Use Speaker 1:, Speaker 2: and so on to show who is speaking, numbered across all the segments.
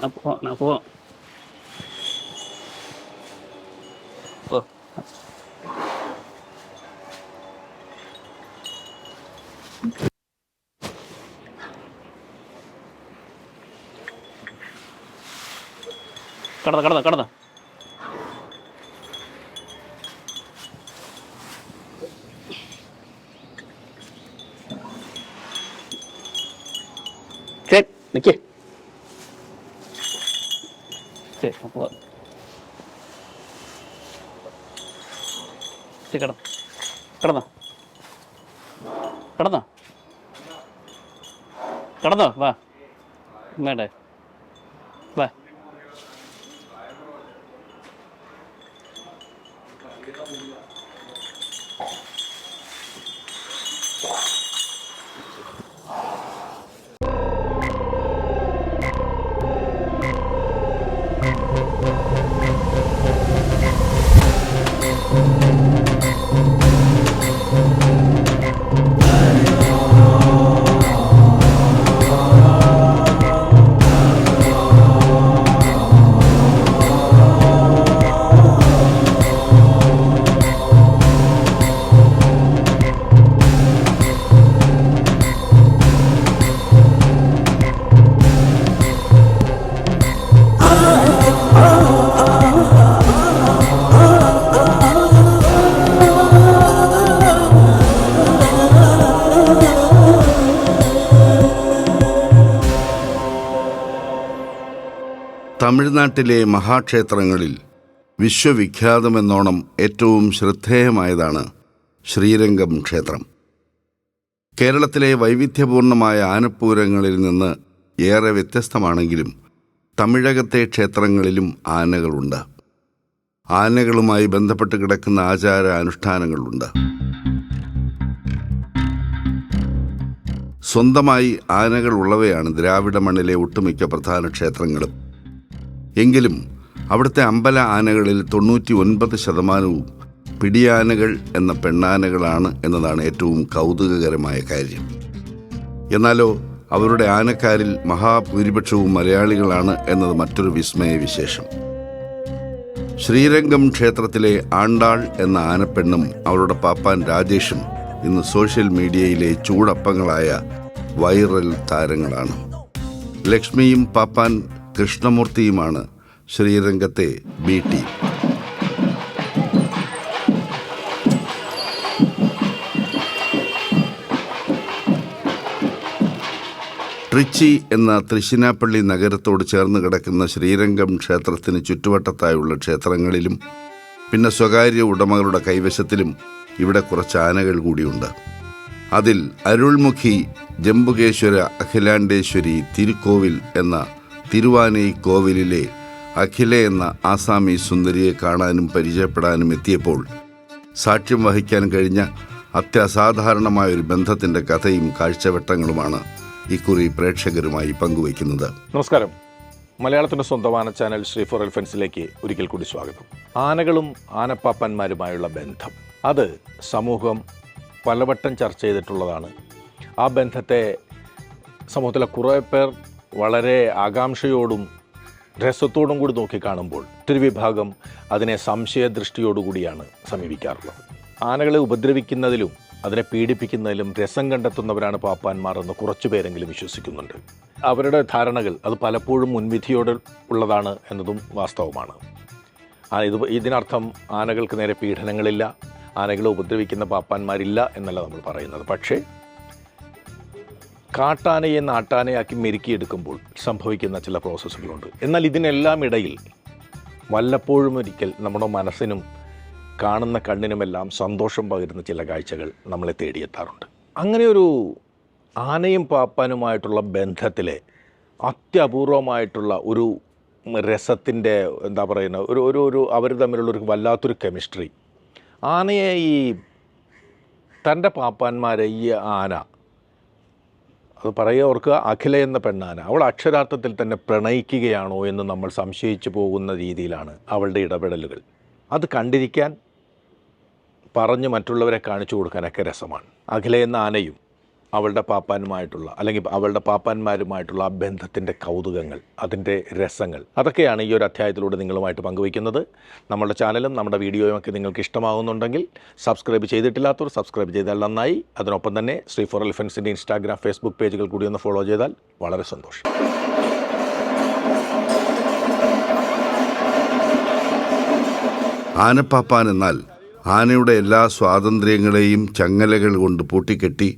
Speaker 1: நான் போ நான் போ போ கடதா கடதா கடதா കിടന്നു. കിടന്നോ. കിടന്നോ. കിടന്നോ. വാ. വേണ്ടേ വാ. Thank you.
Speaker 2: തമിഴ്നാട്ടിലെ മഹാക്ഷേത്രങ്ങളിൽ വിശ്വവിഖ്യാതമെന്നോണം ഏറ്റവും ശ്രദ്ധേയമായതാണ് ശ്രീരംഗം ക്ഷേത്രം. കേരളത്തിലെ വൈവിധ്യപൂർണമായ ആനപ്പൂരങ്ങളിൽ നിന്ന് ഏറെ വ്യത്യസ്തമാണെങ്കിലും തമിഴകത്തെ ക്ഷേത്രങ്ങളിലും ആനകളുണ്ട്. ആനകളുമായി ബന്ധപ്പെട്ട് കിടക്കുന്ന ആചാര അനുഷ്ഠാനങ്ങളുണ്ട്. സ്വന്തമായി ആനകൾ ഉള്ളവയാണ് ദ്രാവിഡ മണ്ണിലെ ഒട്ടുമിക്ക പ്രധാന ക്ഷേത്രങ്ങളും. എങ്കിലും അവിടുത്തെ അമ്പല ആനകളിൽ തൊണ്ണൂറ്റി ഒൻപത് ശതമാനവും പിടിയാനകൾ എന്ന പെണ്ണാനകളാണ് എന്നതാണ് ഏറ്റവും കൗതുകകരമായ കാര്യം. എന്നാലോ അവരുടെ ആനക്കാരിൽ മഹാഭൂരിപക്ഷവും മലയാളികളാണ് എന്നത് മറ്റൊരു വിസ്മയ വിശേഷം. ശ്രീരംഗം ക്ഷേത്രത്തിലെ ആണ്ടാൾ എന്ന ആനപ്പെണ്ണും അവരുടെ പാപ്പാൻ രാജേഷും ഇന്ന് സോഷ്യൽ മീഡിയയിലെ ചൂടപ്പങ്ങളായ വൈറൽ താരങ്ങളാണ്. ലക്ഷ്മിയും പാപ്പാൻ കൃഷ്ണമൂർത്തിയുമാണ് ശ്രീരംഗത്തെ ബി ടീം. ട്രിച്ചി എന്ന തൃശ്ശിനാപ്പള്ളി നഗരത്തോട് ചേർന്ന് കിടക്കുന്ന ശ്രീരംഗം ക്ഷേത്രത്തിന് ചുറ്റുവട്ടത്തായുള്ള ക്ഷേത്രങ്ങളിലും പിന്നെ സ്വകാര്യ ഉടമകളുടെ കൈവശത്തിലും ഇവിടെ കുറച്ച് ആനകൾ കൂടിയുണ്ട്. അതിൽ അരുൾമുഖി ജംബുകേശ്വര അഖിലാണ്ടേശ്വരി തിരുക്കോവിൽ എന്ന തിരുവാനൈ കോവിലിലെ അഖില എന്ന ആസാമി സുന്ദരിയെ കാണാനും പരിചയപ്പെടാനും എത്തിയപ്പോൾ സാക്ഷ്യം വഹിക്കാൻ കഴിഞ്ഞ അത്യസാധാരണമായ ഒരു ബന്ധത്തിന്റെ കഥയും കാഴ്ചവട്ടങ്ങളുമാണ് ഇക്കുറി പ്രേക്ഷകരുമായി പങ്കുവയ്ക്കുന്നത്.
Speaker 3: നമസ്കാരം. മലയാളത്തിന്റെ സ്വന്തമാന ചാനൽ ശ്രീ ഫോർ എൽഫൻസിലേക്ക് ഒരിക്കൽ കൂടി സ്വാഗതം. ആനകളും ആനപ്പാപ്പന്മാരുമായുള്ള ബന്ധം. അത് സമൂഹം പലവട്ടം ചർച്ച ചെയ്തിട്ടുള്ളതാണ്. ആ ബന്ധത്തെ സമൂഹത്തിലെ കുറേ പേർ വളരെ ആകാംക്ഷയോടും രസത്തോടും കൂടി നോക്കിക്കാണുമ്പോൾ മറ്റൊരു വിഭാഗം അതിനെ സംശയദൃഷ്ടിയോടുകൂടിയാണ് സമീപിക്കാറുള്ളത്. ആനകളെ ഉപദ്രവിക്കുന്നതിലും അതിനെ പീഡിപ്പിക്കുന്നതിലും രസം കണ്ടെത്തുന്നവരാണ് പാപ്പാന്മാർ എന്ന് കുറച്ചു പേരെങ്കിലും വിശ്വസിക്കുന്നുണ്ട്. അവരുടെ ധാരണകൾ അത് പലപ്പോഴും മുൻവിധിയോട് ഉള്ളതാണ് എന്നതും വാസ്തവമാണ്. ഇത് ഇതിനർത്ഥം ആനകൾക്ക് നേരെ പീഡനങ്ങളില്ല ആനകളെ ഉപദ്രവിക്കുന്ന പാപ്പാന്മാരില്ല എന്നല്ല നമ്മൾ പറയുന്നത്. പക്ഷേ കാട്ടാനയെ നാട്ടാനയാക്കി മെരുക്കിയെടുക്കുമ്പോൾ സംഭവിക്കുന്ന ചില പ്രോസസ്സുകളുണ്ട് എന്നാൽ ഇതിനെല്ലാം ഇടയിൽ വല്ലപ്പോഴും ഒരിക്കൽ നമ്മുടെ മനസ്സിനും കാണുന്ന കണ്ണിനുമെല്ലാം സന്തോഷം പകരുന്ന ചില കാഴ്ചകൾ നമ്മളെ തേടിയെത്താറുണ്ട്. അങ്ങനെ ഒരു ആനയും പാപ്പാനുമായിട്ടുള്ള ബന്ധത്തിലെ അത്യപൂർവമായിട്ടുള്ള ഒരു രസത്തിന്റെ എന്താ പറയുന്ന ഒരു ഒരു ഒരു അവർ തമ്മിലുള്ള ഒരു വല്ലാത്തൊരു കെമിസ്ട്രി ആനയെ ഈ തന്റെ പാപ്പാന്മാരെ ഈ ആന അത് പറയുക ഓർക്കുക അഖില എന്ന പെണ്ണാന അവൾ അക്ഷരാർത്ഥത്തിൽ തന്നെ പ്രണയിക്കുകയാണോ എന്ന് നമ്മൾ സംശയിച്ചു പോകുന്ന രീതിയിലാണ് അവളുടെ ഇടപെടലുകൾ. അത് കണ്ടിരിക്കാൻ പറഞ്ഞ് മറ്റുള്ളവരെ കാണിച്ചു കൊടുക്കാനൊക്കെ രസമാണ്. അഖില എന്ന ആനയും അവളുടെ പാപ്പാനുമായിട്ടുള്ള അല്ലെങ്കിൽ അവളുടെ പാപ്പാന്മാരുമായിട്ടുള്ള ആ ബന്ധത്തിന്റെ കൗതുകങ്ങൾ അതിന്റെ രസങ്ങൾ അതൊക്കെയാണ് ഈ ഒരു അധ്യായത്തിലൂടെ നിങ്ങളുമായിട്ട് പങ്കുവയ്ക്കുന്നത്. നമ്മുടെ ചാനലും നമ്മുടെ വീഡിയോയും ഒക്കെ നിങ്ങൾക്ക് ഇഷ്ടമാകുന്നുണ്ടെങ്കിൽ സബ്സ്ക്രൈബ് ചെയ്തിട്ടില്ലാത്തവർ സബ്സ്ക്രൈബ് ചെയ്താൽ നന്നായി. അതിനൊപ്പം തന്നെ ശ്രീ ഫോർ എലിഫൻസിന്റെ ഇൻസ്റ്റാഗ്രാം ഫേസ്ബുക്ക് പേജുകൾ കൂടി ഒന്ന് ഫോളോ ചെയ്താൽ വളരെ സന്തോഷം.
Speaker 2: ആനപ്പാപ്പാൻ എന്നാൽ ആനയുടെ എല്ലാ സ്വാതന്ത്ര്യങ്ങളെയും ചങ്ങലകൾ കൊണ്ട് പൂട്ടിക്കെട്ടി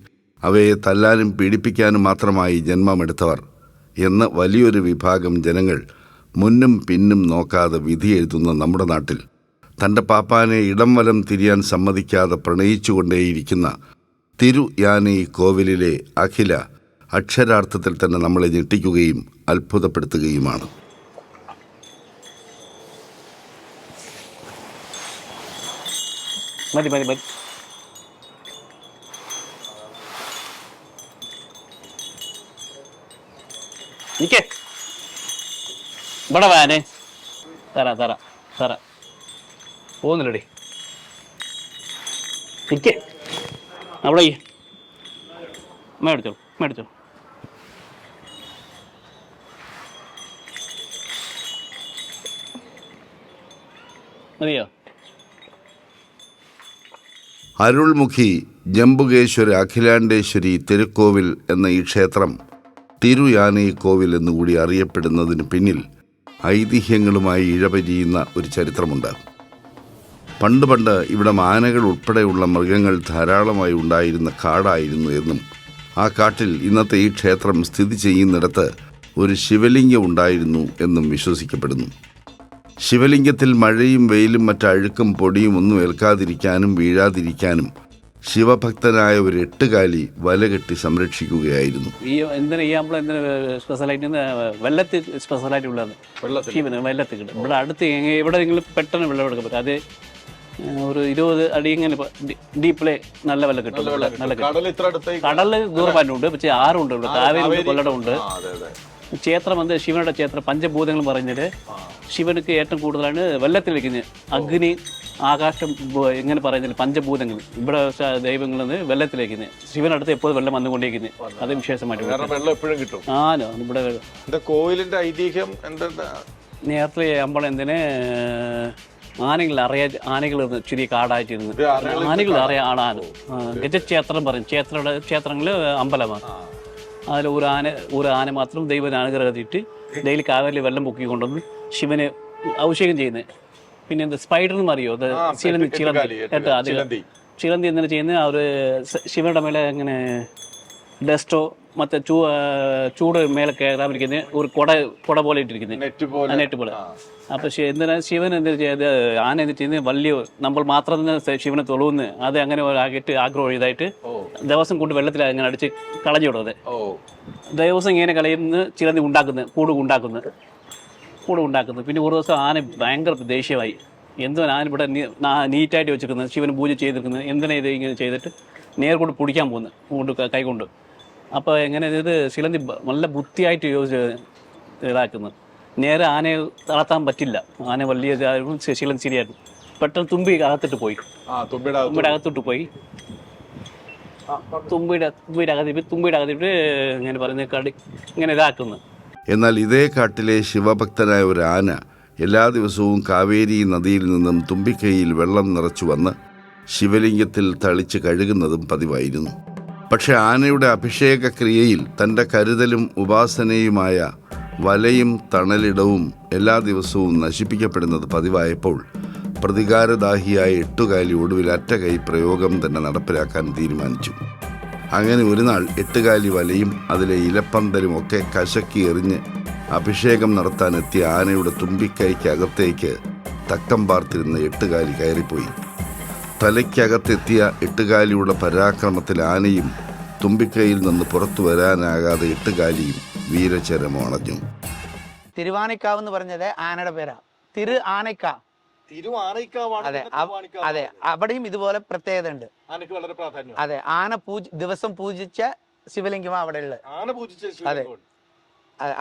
Speaker 2: അവയെ തല്ലാനും പീഡിപ്പിക്കാനും മാത്രമായി ജന്മമെടുത്തവർ എന്ന വലിയൊരു വിഭാഗം ജനങ്ങൾ മുന്നും പിന്നും നോക്കാതെ വിധി എഴുതുന്ന നമ്മുടെ നാട്ടിൽ തന്റെ പാപ്പാനെ ഇടം വലം തിരിയാൻ സമ്മതിക്കാതെ പ്രണയിച്ചുകൊണ്ടേയിരിക്കുന്ന തിരുയാനി കോവിലിലെ അഖില അക്ഷരാർത്ഥത്തിൽ തന്നെ നമ്മളെ ഞെട്ടിക്കുകയും അത്ഭുതപ്പെടുത്തുകയുമാണ്.
Speaker 1: മതി മതി മതി. നിക്കേ. ഇവിടെ വാനെ തരാ തരാ തരാ പോകുന്നില്ലടി നിക്കേ. അവിടെ. മേടിച്ചോളൂ മേടിച്ചോളൂ മതിയോ?
Speaker 2: അരുൾമുഖി ജംബുകേശ്വര അഖിലാണ്ടേശ്വരി തിരുക്കോവിൽ എന്ന ഈ ക്ഷേത്രം തിരുയാനൈ കോവിൽ എന്നുകൂടി അറിയപ്പെടുന്നതിന് പിന്നിൽ ഐതിഹ്യങ്ങളുമായി ഇഴപരിയുന്ന ഒരു ചരിത്രമുണ്ട്. പണ്ട് പണ്ട് ഇവിടെ മാനകൾ ഉൾപ്പെടെയുള്ള മൃഗങ്ങൾ ധാരാളമായി ഉണ്ടായിരുന്ന കാടായിരുന്നു എന്നും ആ കാട്ടിൽ ഇന്നത്തെ ഈ ക്ഷേത്രം സ്ഥിതി ചെയ്യുന്നിടത്ത് ഒരു ശിവലിംഗം ഉണ്ടായിരുന്നു എന്നും വിശ്വസിക്കപ്പെടുന്നു. ശിവലിംഗത്തിൽ മഴയും വെയിലും മറ്റഴുക്കും പൊടിയും ഒന്നും ഏൽക്കാതിരിക്കാനും വീഴാതിരിക്കാനും ശിവഭക്തനായ ഒരു എട്ടുകാലി വലകെട്ടി സംരക്ഷിക്കുകയായിരുന്നു.
Speaker 1: ഈ എന്തിനാ ഈ നമ്മൾ എന്തിനാ സ്പെഷ്യലായിട്ട് വെള്ളത്തിൽ സ്പെഷ്യലായിട്ട് ഉള്ളത് ശിവന് വെള്ളത്തിൽ കിട്ടും ഇവിടെ അടുത്ത് ഇവിടെ എവിടെയെങ്കിലും പെട്ടെന്ന് വെള്ളം എടുക്കാൻ പറ്റും. അത് ഒരു ഇരുപത് അടി ഇങ്ങനെ ഡീപ്പിലെ നല്ല വെള്ളം കിട്ടും. നല്ല കിട്ടും.
Speaker 3: കടൽ ഇത്ര അടുത്തേക്ക്
Speaker 1: കടലിൽ ദൂരമായിട്ടുണ്ട് പക്ഷേ ആറുണ്ട് ഇവിടെ. കാവേരി ഉണ്ട് കൊല്ലടമുണ്ട്.
Speaker 3: ആ, അതെ അതെ.
Speaker 1: ക്ഷേത്രം വന്ന് ശിവനുടെ ക്ഷേത്രം പഞ്ചഭൂതങ്ങൾ പറഞ്ഞിട്ട് ശിവനുക്ക് ഏറ്റവും കൂടുതലാണ് വെള്ളത്തിൽ വെക്കുന്നത്. അഗ്നി ആകാശം ഇങ്ങനെ പറയുന്നില്ല പഞ്ചഭൂതങ്ങൾ. ഇവിടെ ദൈവങ്ങൾ വെള്ളത്തിലേക്ക് ശിവനടുത്ത് എപ്പോഴും വെള്ളം വന്നുകൊണ്ടിരിക്കുന്നത് അത് വിശേഷമായിട്ട്
Speaker 3: വെള്ളം എപ്പോഴും കിട്ടും.
Speaker 1: ആനോ ഇവിടെ
Speaker 3: കോവിലിന്റെ ഐതിഹ്യം എന്താ
Speaker 1: നേരത്തെ നമ്മൾ എന്തിനെ ആനകൾ അറിയാ ആനകൾ ചെറിയ കാടായിട്ടിരുന്നു. ആനകൾ അറിയാ ആണാന ഗജക്ഷേത്രം പറയും. ക്ഷേത്ര ക്ഷേത്രങ്ങൾ അമ്പലമാണ്. അതിൽ ഒരു ആന ഒരു ആന മാത്രം ദൈവത്തിന് അനുഗ്രഹത്തിട്ട് ഡെയിലി കാവലിൽ വെള്ളം പൊക്കിക്കൊണ്ടുവന്ന് ശിവന് ശിവനെ അഭിഷേകം ചെയ്യുന്നത് പിന്നെ എന്ത് സ്പൈഡർ എന്ന് അറിയോ ചിലന്തി ചിലന്തി.
Speaker 3: ചിലന്തി
Speaker 1: എന്തിനാ ചെയ്യുന്നത് അവർ ശിവരുടെ മേലെ ഇങ്ങനെ ഡസ്റ്റോ മറ്റേ ചൂ ചൂട് മേലെ കയറാമിരിക്കുന്നത് ഒരു കൊട കൊട പോലെ ഇട്ടിരിക്കുന്നത്
Speaker 3: നെറ്റ് പോലെ.
Speaker 1: അപ്പൊ എന്തിനാ ശിവൻ എന്ത് ചെയ്ത്? ആന എന്ത് ചെയ്യുന്നത് വലിയ നമ്മൾ മാത്രം തന്നെ ശിവനെ തൊളുവെന്ന് അത് അങ്ങനെ ആകിയിട്ട് ആഗ്രഹം ഇതായിട്ട് ദിവസം കൊണ്ട് വെള്ളത്തിൽ അങ്ങനെ അടിച്ച് കളഞ്ഞു വിടുന്നത്. ദിവസം ഇങ്ങനെ കളയുന്ന ചിലന്തി ഉണ്ടാക്കുന്നത് കൂടു ഉണ്ടാക്കുന്നത് കൂട് ഉണ്ടാക്കുന്നത്. പിന്നെ ഒരു ദിവസം ആന ഭയങ്കര ദേഷ്യമായി. എന്തോ ആന ഇവിടെ നീറ്റായിട്ട് വെച്ചിരിക്കുന്നത്. ശിവന് പൂജ ചെയ്തിരിക്കുന്നത്. എന്തിനാ ഇത് ഇങ്ങനെ ചെയ്തിട്ട്? നേരെ കൊണ്ട് പിടിക്കാൻ പോകുന്നത് കൊണ്ട് കൈകൊണ്ട് അപ്പോൾ എങ്ങനെ ഇത് ശിലന്തി നല്ല ബുദ്ധിയായിട്ട് യോജി ഇതാക്കുന്നത്. നേരെ ആനയെ തളർത്താൻ പറ്റില്ല. ആന വലിയ ഇതായിരുന്നു ശി- ചിലന്തി ശരിയായിരുന്നു പെട്ടെന്ന് തുമ്പി അകത്തിട്ട് പോയി.
Speaker 3: തുമ്പിയുടെ
Speaker 1: അകത്തിട്ട് പോയി. തുമ്പിയുടെ തുമ്പിയുടെ അകത്തിട്ട് തുമ്പിയുടെ അകത്തിട്ട് ഇങ്ങനെ പറയുന്നത് കടി ഇങ്ങനെ ഇതാക്കുന്നു.
Speaker 2: എന്നാൽ ഇതേ കാട്ടിലെ ശിവഭക്തനായ ഒരു ആന എല്ലാ ദിവസവും കാവേരി നദിയിൽ നിന്നും തുമ്പിക്കൈയിൽ വെള്ളം നിറച്ചു വന്ന് ശിവലിംഗത്തിൽ തളിച്ച് കഴുകുന്നതും പതിവായിരുന്നു. പക്ഷേ ആനയുടെ അഭിഷേക ക്രിയയിൽ തന്റെ കരുതലും ഉപാസനയുമായ വലയും തണലിടവും എല്ലാ ദിവസവും നശിപ്പിക്കപ്പെടുന്നത് പതിവായപ്പോൾ പ്രതികാരദാഹിയായ എട്ടുകാലി ഒടുവിൽ അറ്റകൈ പ്രയോഗം തന്നെ നടപ്പിലാക്കാൻ തീരുമാനിച്ചു. അങ്ങനെ ഒരു നാൾ എട്ടുകാലി വലയും അതിലെ ഇലപ്പന്തലും ഒക്കെ കശക്കി എറിഞ്ഞ് അഭിഷേകം നടത്താനെത്തിയ ആനയുടെ തുമ്പിക്കൈക്കകത്തേക്ക് തക്കം പാർത്തിരുന്ന എട്ടുകാലി കയറിപ്പോയി. തലയ്ക്കകത്തെത്തിയ എട്ടുകാലിയുടെ പരാക്രമത്തിൽ ആനയും തുമ്പിക്കൈയിൽ നിന്ന് പുറത്തു വരാനാകാതെ എട്ടുകാലിയും വീരചരമണഞ്ഞു
Speaker 4: തിരുവാണിക്കാവ് എന്ന് പറഞ്ഞത് ആനയുടെ പേരാ. തിരു ആനയ്ക്ക അതെ അതെ അവിടെയും ഇതുപോലെ പ്രത്യേകത ഉണ്ട്.
Speaker 3: ആനക്ക് വളരെ പ്രാധാന്യം.
Speaker 4: അതെ ആന പൂജ ദിവസം പൂജിച്ച ശിവലിംഗം അവിടെ ഉള്ളത്.
Speaker 3: ആന പൂജിച്ച
Speaker 4: അതെ.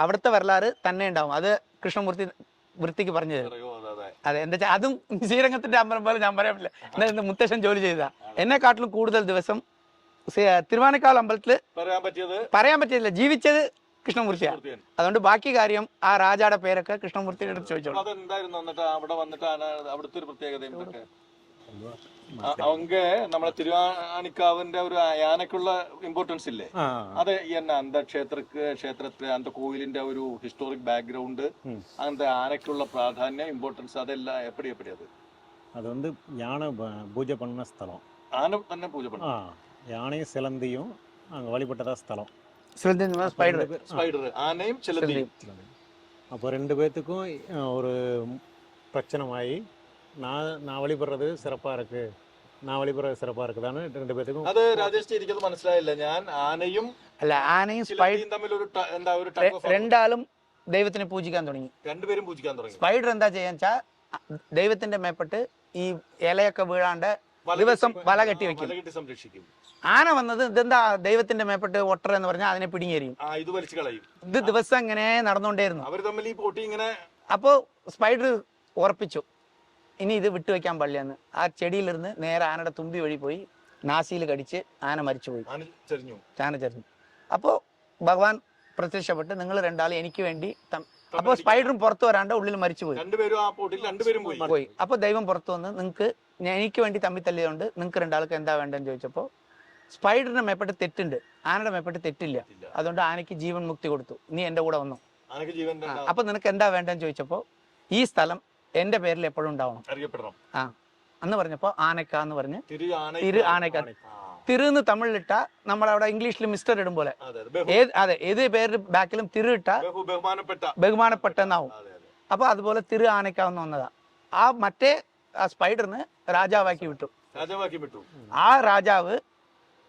Speaker 4: അവിടുത്തെ വരലാറ് തന്നെ ഉണ്ടാവും. അത് കൃഷ്ണമൂർത്തി വൃത്തിക്ക് പറഞ്ഞു തരും. അതെ എന്താ വെച്ചാൽ അതും ശ്രീരംഗത്തിന്റെ അമ്പലം പോലെ ഞാൻ പറയാൻ പറ്റില്ല. മുത്തശ്ശൻ ജോലി ചെയ്ത. എന്നെ കാട്ടിലും കൂടുതൽ ദിവസം തിരുവാനക്കാവ് അമ്പലത്തിൽ
Speaker 3: പറയാൻ
Speaker 4: പറ്റില്ല ജീവിച്ചത് കൃഷ്ണമൂർത്തിയാണ് അതുകൊണ്ട് ബാക്കി കാര്യം ആ രാജാടെ പേരൊക്കെ കൃഷ്ണമൂർത്തിയുടെ അടുത്ത് ചോദിച്ചോളൂ.
Speaker 3: അതെന്തായിരുന്നു എന്നിട്ട് അവിടെ വന്നിട്ട് അവിടുത്തെ ഒരു പ്രത്യേകത എന്തൊക്കെ? அவங்க നമ്മളെ തിരുവാണിക്കാവിന്റെ ഒരു യാനക്കുള്ള ഇമ്പോർട്ടൻസ് ഇല്ലേ? അത് എന്നാ അന്ത ക്ഷേത്രക്ക് ക്ഷേത്രത്തിലെ അന്ത കോയിലിന്റെ ഒരു ഹിസ്റ്റോറിക് ബാക്ക്ഗ്രൗണ്ട് അന്ത ആനക്കുള്ള പ്രാധാന്യം ഇമ്പോർട്ടൻസ് അതെല്ലാം എപ്പടി എപ്പടി അത്?
Speaker 5: அது வந்து പൂജ பூஜை സ്ഥലം.
Speaker 3: ആന തന്നെ பண்ண
Speaker 5: பூஜை
Speaker 3: பண்ண
Speaker 5: யானையும் சிலந்தியும் அங்கே வழிபட்டதா സ്ഥലം.
Speaker 4: സ്പൈഡർ
Speaker 3: ஸ்பைடர் ஆனையும் சிலந்தியும்
Speaker 5: அப்போ ரெண்டு பேர்த்துக்கும் அஹ், ஒரு பிரச்சனைமாயி நான் நான் வழிபடுறது சிறப்பாக இருக்குது நான் வழிபடுறது சிறப்பாக இருக்குதான்னு ரெண்டு பேர்த்துக்கும்
Speaker 3: അത് രാജേഷ് എനിക്കത് മനസ്സിലായില്ല ഞാൻ ആനയും
Speaker 4: അല്ല ആനയും സ്പൈഡർ
Speaker 3: ചിലന്തിയും തമ്മിൽ ഒരു ട- എന്താ ഒരു tug of war.
Speaker 4: രണ്ടാളും ദൈവത്തിനെ പൂജിക്കാൻ തുടങ്ങി
Speaker 3: രണ്ടുപേരും പൂജിക്കാൻ തുടങ്ങി
Speaker 4: സ്പൈഡർ എന്താ ചെയ്യാന്ന് വെച്ചാ ദൈവത്തിന്റെ മേപ്പെട്ട് ഈ ഇലയൊക്കെ വീഴാണ്ട്
Speaker 3: വല
Speaker 4: ദിവസം
Speaker 3: കെട്ടി-
Speaker 4: വല
Speaker 3: ആ,
Speaker 4: കെട്ടി വെക്കും
Speaker 3: വല കെട്ടി സംരക്ഷിക്കും
Speaker 4: ആന വന്നത് ഇതെന്താ ദൈവത്തിന്റെ മേപ്പെട്ട് ഒട്ടർ എന്ന് പറഞ്ഞാൽ അതിനെ
Speaker 3: ആ ഇത് വലിച്ചു കളയും.
Speaker 4: ഇത് ദിവസം ഇങ്ങനെ നടന്നുകൊണ്ടേയിരുന്നു.
Speaker 3: അവർ തമ്മിൽ ഈ പോട്ടി ഇങ്ങനെ
Speaker 4: അപ്പോൾ സ്പൈഡർ ഉറപ്പിച്ചു. ഇനി ഇത് വിട്ടുവെക്കാൻ പള്ളിയെന്ന്. ആ ചെടിയിലിരുന്ന് നേരെ ആനയുടെ തുമ്പി വഴി പോയി നാസിയിൽ കടിച്ച് ആന മരിച്ചുപോയി.
Speaker 3: ആന ചെറിഞ്ഞു
Speaker 4: അപ്പോൾ ഭഗവാൻ പ്രത്യക്ഷപ്പെട്ട് നിങ്ങൾ രണ്ടാളും എനിക്ക് വേണ്ടി അപ്പോൾ സ്പൈഡറും പുറത്തു വരാണ്ട് ഉള്ളിൽ മരിച്ചുപോയി.
Speaker 3: പോയി.
Speaker 4: അപ്പോൾ ദൈവം പുറത്തു വന്ന് നിങ്ങൾക്ക് എനിക്ക് വേണ്ടി തമ്മിൽ തല്ലിയതുകൊണ്ട് നിങ്ങൾക്ക് രണ്ടാൾക്ക് എന്താ വേണ്ടെന്ന് ചോദിച്ചപ്പോൾ സ്പൈഡറിന്റെ മേപ്പെട്ട് തെറ്റുണ്ട്. ആനയുടെ മേപ്പെട്ട് തെറ്റില്ല. അതുകൊണ്ട് ആനയ്ക്ക് ജീവൻ മുക്തി കൊടുത്തു. നീ എന്റെ കൂടെ വന്നു.
Speaker 3: ആനക്ക്
Speaker 4: അപ്പൊ നിനക്ക് എന്താ വേണ്ടെന്ന് ചോദിച്ചപ്പോ ഈ സ്ഥലം എന്റെ പേരിൽ എപ്പോഴും ഉണ്ടാവണം. ആ എന്ന് പറഞ്ഞപ്പോ ആനക്ക എന്ന് പറഞ്ഞ്
Speaker 3: തിരു ആന
Speaker 4: തിരു ആനക്ക
Speaker 3: തിരുന്ന്
Speaker 4: തിരു എന്ന് തമിഴിലിട്ട നമ്മളവിടെ ഇംഗ്ലീഷിൽ മിസ്റ്റർ ഇടും പോലെ.
Speaker 3: അതെ
Speaker 4: ഏത് പേര് ബാക്കിലും തിരു ഇട്ട
Speaker 3: ബഹുമാനപ്പെട്ട അതെ
Speaker 4: അപ്പൊ അതുപോലെ തിരു ആനക്കാവുന്ന വന്നതാ. ആ മറ്റേ ആ സ്പൈഡറിന് രാജാവാക്കി വിട്ടു.
Speaker 3: രാജാവാക്കി വിട്ടു.
Speaker 4: ആ രാജാവ്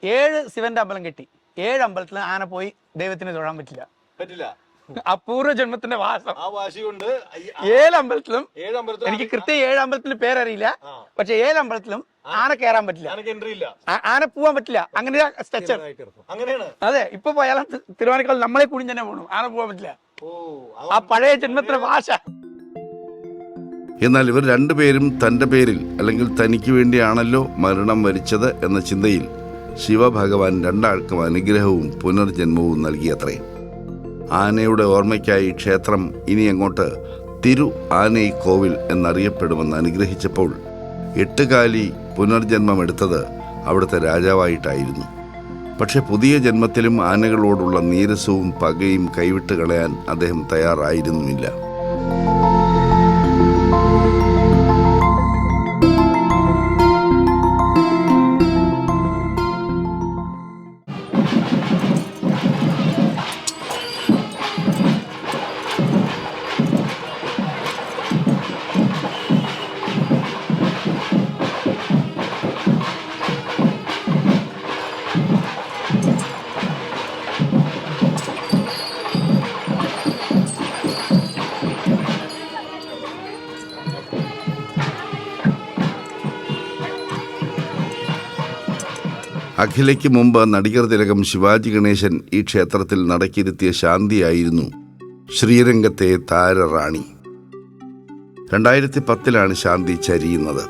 Speaker 4: ഏഴ് ശിവന്റെ അമ്പലം കെട്ടി. ഏഴ് അമ്പലത്തിൽ ആന പോയി ദൈവത്തിന് തൊഴാൻ പറ്റില്ല.
Speaker 3: പറ്റില്ല.
Speaker 4: അപൂർവ ജന്മത്തിന്റെ വാസം.
Speaker 3: ആ വാശി കൊണ്ട്
Speaker 4: ഏഴ് അമ്പലത്തിലും
Speaker 3: ഏഴ് അമ്പലത്തിൽ
Speaker 4: എനിക്ക് കൃത്യം ഏഴ് അമ്പലത്തിന്റെ പേരറിയില്ല. പക്ഷെ ഏഴ് അമ്പലത്തിലും ആന കയറാൻ പറ്റില്ല. ആന പോവാൻ പറ്റില്ല. അങ്ങനെ സ്ട്രക്ചർ
Speaker 3: അങ്ങനെയാണ്.
Speaker 4: അതെ ഇപ്പൊ പോയാലും തിരുവാനക്കാൾ നമ്മളെ കൂടി തന്നെ പോകണം ആന പോവാൻ പറ്റില്ല.
Speaker 3: ഓ
Speaker 4: ആ പഴയ ജന്മത്തിന്റെ ഭാഷ
Speaker 2: എന്നാൽ ഇവർ രണ്ടുപേരും തന്റെ പേരിൽ അല്ലെങ്കിൽ തനിക്ക് വേണ്ടിയാണല്ലോ മരണം വരിച്ചത് എന്ന ചിന്തയിൽ ശിവഭഗവാൻ രണ്ടാൾക്കും അനുഗ്രഹവും പുനർജന്മവും നൽകിയത്രേ. ആനയുടെ ഓർമ്മയ്ക്കായി ക്ഷേത്രം ഇനി അങ്ങോട്ട് തിരു ആനൈ കോവിൽ എന്നറിയപ്പെടുമെന്ന് അനുഗ്രഹിച്ചപ്പോൾ എട്ടുകാലി പുനർജന്മമെടുത്തത് അവിടുത്തെ രാജാവായിട്ടായിരുന്നു. പക്ഷെ പുതിയ ജന്മത്തിലും ആനകളോടുള്ള നീരസവും പകയും കൈവിട്ട് കളയാൻ അദ്ദേഹം തയ്യാറായിരുന്നുമില്ല. അഖിലയ്ക്ക് മുമ്പ് നടികർ തിലകം ശിവാജി ഗണേശൻ ഈ ക്ഷേത്രത്തിൽ നടക്കിരുത്തിയ ശാന്തിയായിരുന്നു ശ്രീരംഗത്തെ താരറാണി. രണ്ടായിരത്തി പത്തിലാണ് ശാന്തി ചരിയുന്നത്.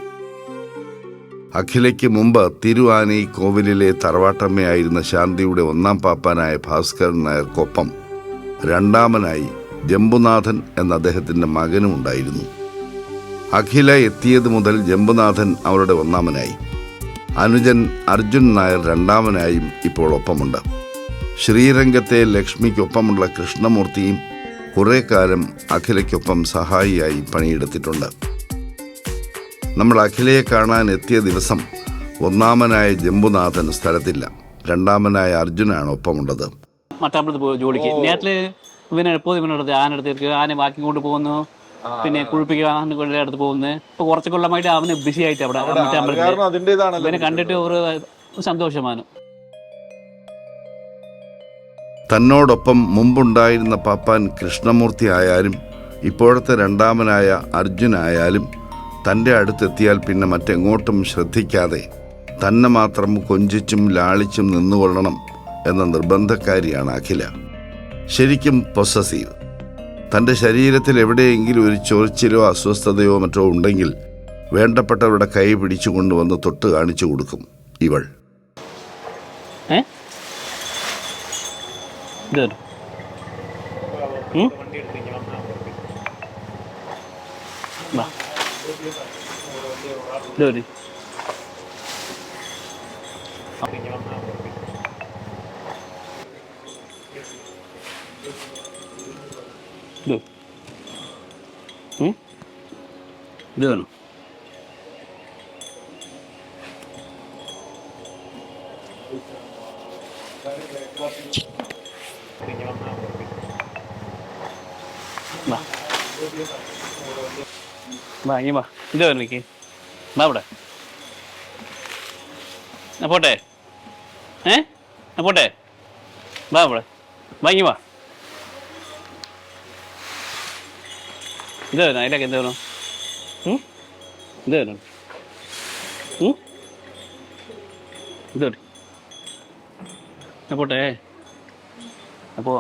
Speaker 2: അഖിലയ്ക്ക് മുമ്പ് തിരുവാനി കോവിലിലെ തറവാട്ടമ്മയായിരുന്ന ശാന്തിയുടെ ഒന്നാം പാപ്പാനായ ഭാസ്കരൻ നായർക്കൊപ്പം രണ്ടാമനായി ജംബുനാഥൻ എന്ന അദ്ദേഹത്തിന്റെ മകനും ഉണ്ടായിരുന്നു അഖില എത്തിയത് മുതൽ ജംബുനാഥൻ അവരുടെ ഒന്നാമനായി. അനുജൻ അർജുൻ നായർ രണ്ടാമനായും ഇപ്പോൾ ഒപ്പമുണ്ട്. ശ്രീരംഗത്തെ ലക്ഷ്മിക്കൊപ്പമുള്ള കൃഷ്ണമൂർത്തിയും കുറേ കാലം അഖിലയ്ക്കൊപ്പം സഹായിയായി പണിയെടുത്തിട്ടുണ്ട്. നമ്മൾ അഖിലയെ കാണാൻ എത്തിയ ദിവസം ഒന്നാമനായ ജംബുനാഥൻ സ്ഥലത്തില്ല. രണ്ടാമനായ അർജുനാണ് ഒപ്പമുള്ളത്.
Speaker 1: മറ്റമ്പലത്തിൽ പോയി ജോലിക്ക്. നേരത്തെ ഇവനെ എപ്പോഴും ഇവനടുത്ത് ആന വാക്കി കൊണ്ട് പോകുന്നു പിന്നെ കുളിപ്പിക്കുക ആനകളുടെ അടുത്ത് പോകുന്നത്. ഇപ്പൊ കുറച്ച് കൊല്ലമായിട്ട് അവന് ബിസി ആയിട്ട് അവിടെ മറ്റേ അമ്പലത്തിൽ. ഇവനെ കണ്ടിട്ട് ഒരു സന്തോഷമാണ്.
Speaker 2: തന്നോടൊപ്പം മുമ്പുണ്ടായിരുന്ന പാപ്പാൻ കൃഷ്ണമൂർത്തി ആയാലും ഇപ്പോഴത്തെ രണ്ടാമനായ അർജുനായാലും തന്റെ അടുത്തെത്തിയാൽ പിന്നെ മറ്റെങ്ങോട്ടും ശ്രദ്ധിക്കാതെ തന്നെ മാത്രം കൊഞ്ചിച്ചും ലാളിച്ചും നിന്നുകൊള്ളണം എന്ന നിർബന്ധക്കാരിയാണ് അഖില. ശരിക്കും പൊസസീവ്. തന്റെ ശരീരത്തിൽ എവിടെയെങ്കിലും ഒരു ചൊറിച്ചിലോ അസ്വസ്ഥതയോ മറ്റോ ഉണ്ടെങ്കിൽ വേണ്ടപ്പെട്ടവരുടെ കൈ പിടിച്ചു കൊണ്ടുവന്ന് തൊട്ട് കാണിച്ചു കൊടുക്കും ഇവൾ.
Speaker 1: ഏ? ഇത്. ഇത് മാ വേണം? വാ. ഇങ്ങ് വാ. ഇത് വേണം എനിക്ക്? വാ ഇവിടെ. പോട്ടെ? ഏ? പോട്ടെ? വാ ഇവിടെ. വാ ഇങ്ങ് വാ. ഇത് വേണം അതിലേക്ക് എന്ത് വേണം? ഇത് ഉം? ഇത് പോട്ടെ. അപ്പോൾ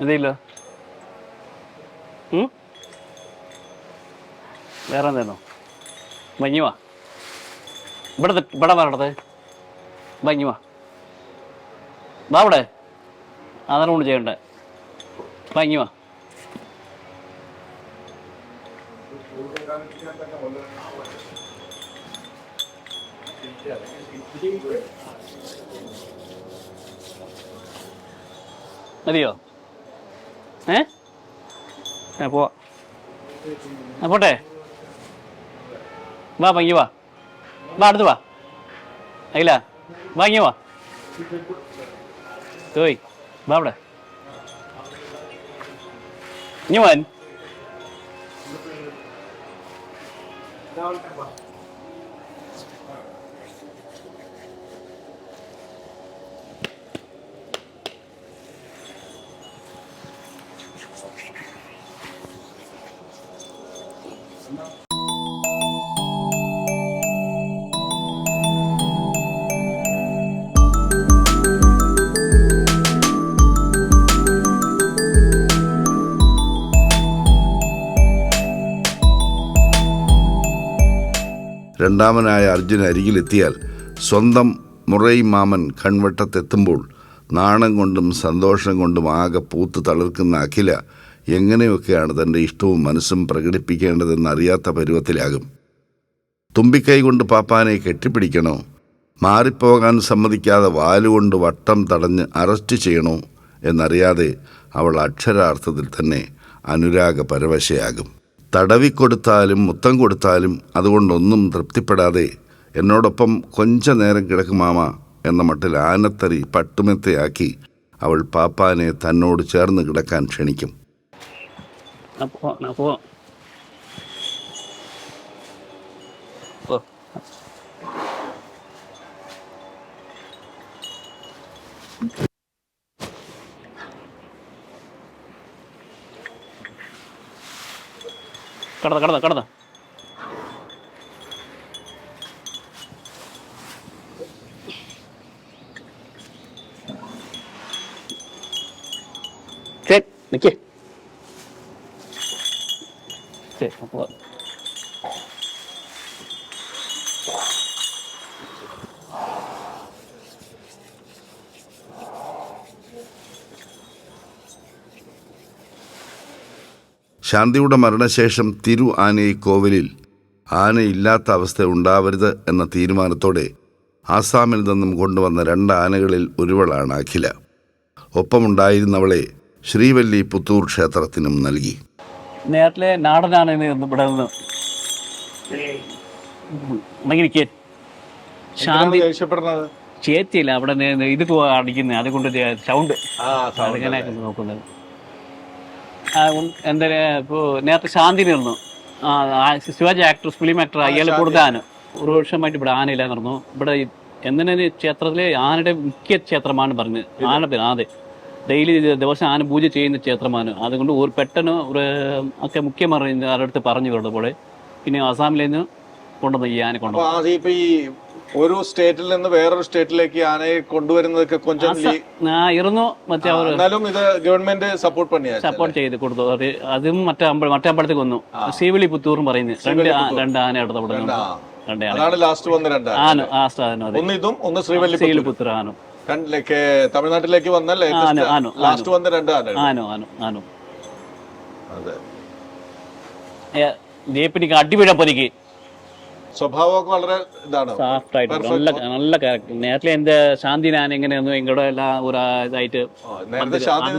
Speaker 1: എന്തെയില്ല വേറെ എന്തായിരുന്നോ മഞ്ഞു വാ. ഇവിടെ ഇവിടെ വരടത് മഞ്ഞു വാ. വാ ഇവിടെ അതാണ് കൊണ്ട് ചെയ്യണ്ടേ. മഞ്ഞു വാ. മതിയോ? ഏ? പോവാ. പോട്ടെ? വാ പങ്കി വാ. വാ അടുത്ത് വാ. അയില്ല വാങ്ങി വാ. തോയ് വാ അവിടെ. ഇനി വാൻ
Speaker 2: രണ്ടാമനായ അർജുന അരികിലെത്തിയാൽ സ്വന്തം മുറൈ മാമൻ കൺവട്ടത്തെത്തുമ്പോൾ നാണം കൊണ്ടും സന്തോഷം കൊണ്ടും ആകെ പൂത്ത് തളിർക്കുന്ന അഖില എങ്ങനെയൊക്കെയാണ് തന്റെ ഇഷ്ടവും മനസ്സും പ്രകടിപ്പിക്കേണ്ടതെന്ന് അറിയാത്ത പരുവത്തിലാകും. തുമ്പിക്കൈ കൊണ്ട് പാപ്പാനെ കെട്ടിപ്പിടിക്കണോ? മാറിപ്പോകാൻ സമ്മതിക്കാതെ വാലുകൊണ്ട് വട്ടം തടഞ്ഞ് അറസ്റ്റ് ചെയ്യണോ എന്നറിയാതെ അവൾ അക്ഷരാർത്ഥത്തിൽ തന്നെ അനുരാഗ പരവശയാകും. തടവിക്കൊടുത്താലും മുത്തം കൊടുത്താലും അതുകൊണ്ടൊന്നും തൃപ്തിപ്പെടാതെ എന്നോടൊപ്പം കൊഞ്ച നേരം കിടക്കും എന്ന മട്ടിൽ ആനത്തറി പട്ടുമെത്തയാക്കി അവൾ പാപ്പാനെ തന്നോട് ചേർന്ന് കിടക്കാൻ ക്ഷണിക്കും.
Speaker 1: അപ്പോ അപ്പോ കടന്ന കടന്ന കടന്ന. ശരി നിക്കേ. ശരി അപ്പോൾ
Speaker 2: ശാന്തിയുടെ മരണശേഷം തിരു ആനയെ കോവിലിൽ ആനയില്ലാത്ത അവസ്ഥ ഉണ്ടാവരുത് എന്ന തീരുമാനത്തോടെ ആസാമിൽ നിന്നും കൊണ്ടുവന്ന രണ്ട് ആനകളിൽ ഒരുവളാണ് അഖില. ഒപ്പമുണ്ടായിരുന്നവളെ ശ്രീവല്ലി പുത്തൂർ ക്ഷേത്രത്തിനും നൽകി.
Speaker 1: നേരത്തെ നാടനാണ് ഇവിടെ നിന്ന്. ശാന്തി ചേത്തിയില്ല അവിടെ ഇത് അടിക്കുന്നത് അതുകൊണ്ട് സൗണ്ട് നോക്കുന്നത്? എന്താ ഇപ്പോൾ നേരത്തെ ശാന്തി നിന്നു. ശിവാജി ആക്ടർ ഫിലിം ആക്ടർ അയാൾ കൊടുത്താണ്. ഒരു വർഷമായിട്ട് ഇവിടെ ആനയില്ല നടന്നു. ഇവിടെ എന്തിനാ ക്ഷേത്രത്തിലെ ആനയുടെ മുഖ്യ ക്ഷേത്രമാണ് പറഞ്ഞത് ആന പേര് അതെ ഡെയിലി ദിവസം ആന പൂജ ചെയ്യുന്ന ക്ഷേത്രമാണ്. അതുകൊണ്ട് ഒരു പെട്ടെന്ന് ഒരു ഒക്കെ മുഖ്യമന്ത്രി ആരുടെ അടുത്ത് പറഞ്ഞു പോലെ പിന്നെ ആസാമിൽ നിന്ന് കൊണ്ടുവന്നു ഈ ആന കൊണ്ടുവന്നു.
Speaker 3: ഒരു സ്റ്റേറ്റിൽ നിന്ന് വേറൊരു സ്റ്റേറ്റിലേക്ക് ആനയെ കൊണ്ടുവരുന്നതൊക്കെ കൊഞ്ചം
Speaker 1: ഇരുന്നു മറ്റേ
Speaker 3: എന്നാലും ഇത് ഗവൺമെന്റ് സപ്പോർട്ട് പണിയാ
Speaker 1: സപ്പോർട്ട് ചെയ്ത് കൊടുത്തു. അത് അതും മറ്റേ അമ്പലം മറ്റേ അമ്പലത്തിൽ കൊന്നു. സീവിളി പുത്തൂറും പറയുന്നു. രണ്ട് രണ്ട് ആന
Speaker 3: ഇടതപ്പെടുന്നു ലാസ്റ്റ് വന്ന ഒന്ന് ഇതും ഒന്ന് തമിഴ്നാട്ടിലേക്ക്
Speaker 1: വന്നല്ലേ
Speaker 3: ലാസ്റ്റ് വന്ന രണ്ട്
Speaker 1: ആനോ ആനോ ആനോ
Speaker 3: അതെ.
Speaker 1: ജീപ്പിനിക്ക് അടിപിഴ പൊതുക്കി
Speaker 3: സ്വഭാവമൊക്കെ വളരെ ഇതാണ്.
Speaker 1: സോഫ്റ്റ് ആയിട്ട് നല്ല നല്ല ക്യാരക്ടർ നേരത്തെ എന്റെ ശാന്തി ഞാൻ എങ്ങനെയായിരുന്നു എങ്ങളുടെ എല്ലാം ഒരു ഇതായിട്ട്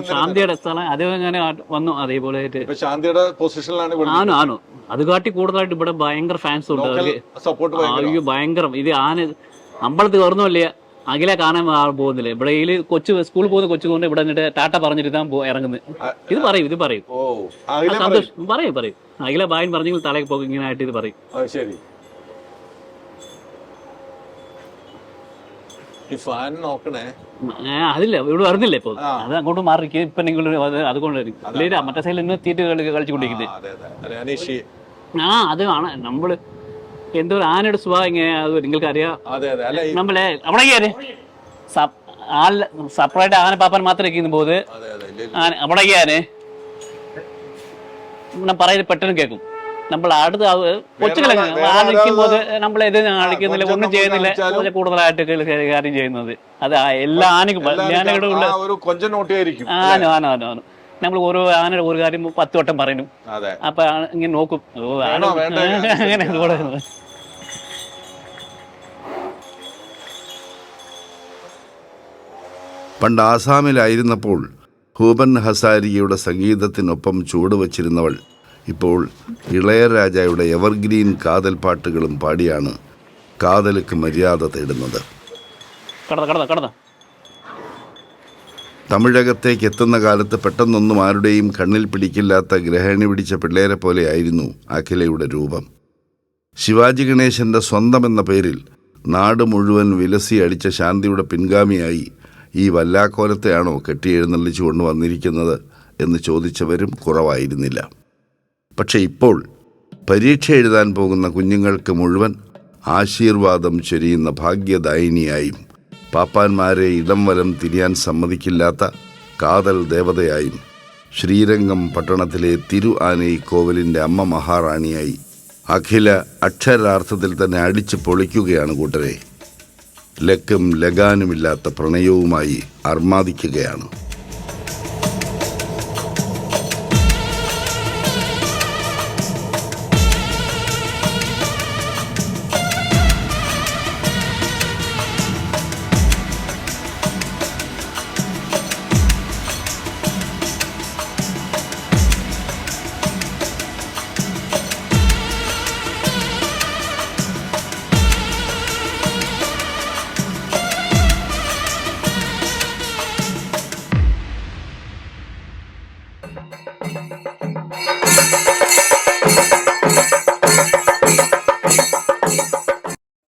Speaker 1: ശാന്തിയുടെ സ്ഥലം അത് അങ്ങനെ വന്നു അതേപോലെ
Speaker 3: ശാന്തിയുടെ പൊസിഷനിലാണ്
Speaker 1: ആനു ആനു അത് കാട്ടി കൂടുതലായിട്ട് ഇവിടെ ഭയങ്കര ഫാൻസ് ഉണ്ട്
Speaker 3: സപ്പോർട്ട്
Speaker 1: അയ്യോ ഭയങ്കരം. ഇത് ആന അമ്പലത്തിൽ കയറുന്നില്ല അഖില കാണാൻ പോകുന്നില്ല. ഇവിടെ ഈ കൊച്ചു സ്കൂളിൽ പോകുന്ന കൊച്ചു കൊണ്ട് ഇവിടെ നിന്നിട്ട് ടാറ്റ പറഞ്ഞിട്ട് താൻ പോ- ഇറങ്ങുന്നത് ഇത് പറയും ഇത് പറയും.
Speaker 3: ഓ അഖില
Speaker 1: സന്തോഷം. പറയും പറയും. അഖില ബായൻ പറഞ്ഞെങ്കിൽ തലയിൽ പോകും ഇങ്ങനെ ആയിട്ട് ഇത് പറയും
Speaker 3: അത് ശരി ഈ ഫാൻ നോക്കണേ.
Speaker 1: ഏ, അതില്ല ഇവിടെ വരുന്നില്ല ഇപ്പൊ. അത് അങ്ങോട്ട് മാറി ഇപ്പൊ നിങ്ങൾ അത് അതുകൊണ്ട് ഇല്ല മറ്റേ സൈഡിൽ നിന്ന് തീറ്റ കളി കളിച്ചുകൊണ്ടിരിക്കുന്നത്
Speaker 3: ആ,
Speaker 1: ആണ്. നമ്മൾ എന്തോ ആനയുടെ സ്വഭാവം ഇങ്ങനെ അത് നിങ്ങൾക്ക് അറിയാം നമ്മളെ അവിടെ ആൾ സെപ്പറേറ്റ് ആന പാപ്പൻ മാത്രം ഇരിക്കുന്ന പോത്. ആന അവിടെ ഞാൻ പറയുന്നത് പെട്ടെന്ന് കേൾക്കും നമ്മൾ അടുത്ത് കൊച്ചുകളെ
Speaker 3: വേറെ
Speaker 1: ആളിക്കുമ്പോൾ നമ്മൾ ഇത് കാണിക്കുന്നില്ല ഒന്നും ചെയ്യുന്നില്ല. കൂടുതലായിട്ട് കാര്യം ചെയ്യുന്നത്. അത് എല്ലാ ആനക്കും ഞാനിവിടെ ഉള്ള ആനോ ആനോ ആനോ ആനോ നമ്മൾ ഓരോ ആനയുടെ ഒരു കാര്യം പത്ത് വട്ടം പറയണം.
Speaker 3: അതെ.
Speaker 1: അപ്പൊ ഇങ്ങനെ നോക്കും. ആന? അങ്ങനെ
Speaker 2: പണ്ട് ആസാമിലായിരുന്നപ്പോൾ ഹൂബൻ ഹസാരിയുടെ സംഗീതത്തിനൊപ്പം ചുവടുവച്ചിരുന്നവൾ ഇപ്പോൾ ഇളയരാജയുടെ എവർഗ്രീൻ കാതൽ പാട്ടുകളും പാടിയാണ് കാതലുക്ക് മര്യാദ തേടുന്നത്. തമിഴകത്തേക്ക് എത്തുന്ന കാലത്ത് പെട്ടെന്നൊന്നും ആരുടെയും കണ്ണിൽ പിടിക്കില്ലാത്ത ഗ്രഹണി പിടിച്ച പിള്ളേരെ പോലെയായിരുന്നു അഖിലയുടെ രൂപം. ശിവാജി ഗണേശന്റെ സ്വന്തം എന്ന പേരിൽ നാട് മുഴുവൻ വിലസി അടിച്ച ശാന്തിയുടെ പിൻഗാമിയായി ഈ വല്ലാക്കോലത്തെയാണോ കെട്ടിയെഴുന്നള്ളിച്ചു കൊണ്ടുവന്നിരിക്കുന്നത് എന്ന് ചോദിച്ചവരും കുറവായിരുന്നില്ല. പക്ഷെ ഇപ്പോൾ പരീക്ഷ എഴുതാൻ പോകുന്ന കുഞ്ഞുങ്ങൾക്ക് മുഴുവൻ ആശീർവാദം ചൊരിയുന്ന ഭാഗ്യദായിനിയായും പാപ്പാന്മാരെ ഇടം വലം തിരിയാൻ സമ്മതിക്കില്ലാത്ത കാതൽ ദേവതയായും ശ്രീരംഗം പട്ടണത്തിലെ തിരു ആനൈ കോവിലിന്റെ അമ്മ മഹാറാണിയായി അഖില അക്ഷരാർത്ഥത്തിൽ തന്നെ അടിച്ചു പൊളിക്കുകയാണ് കൂട്ടരെ. ലക്കും ലഗാനുമില്ലാത്ത പ്രണയവുമായി അർമാദിക്കുകയാണ്.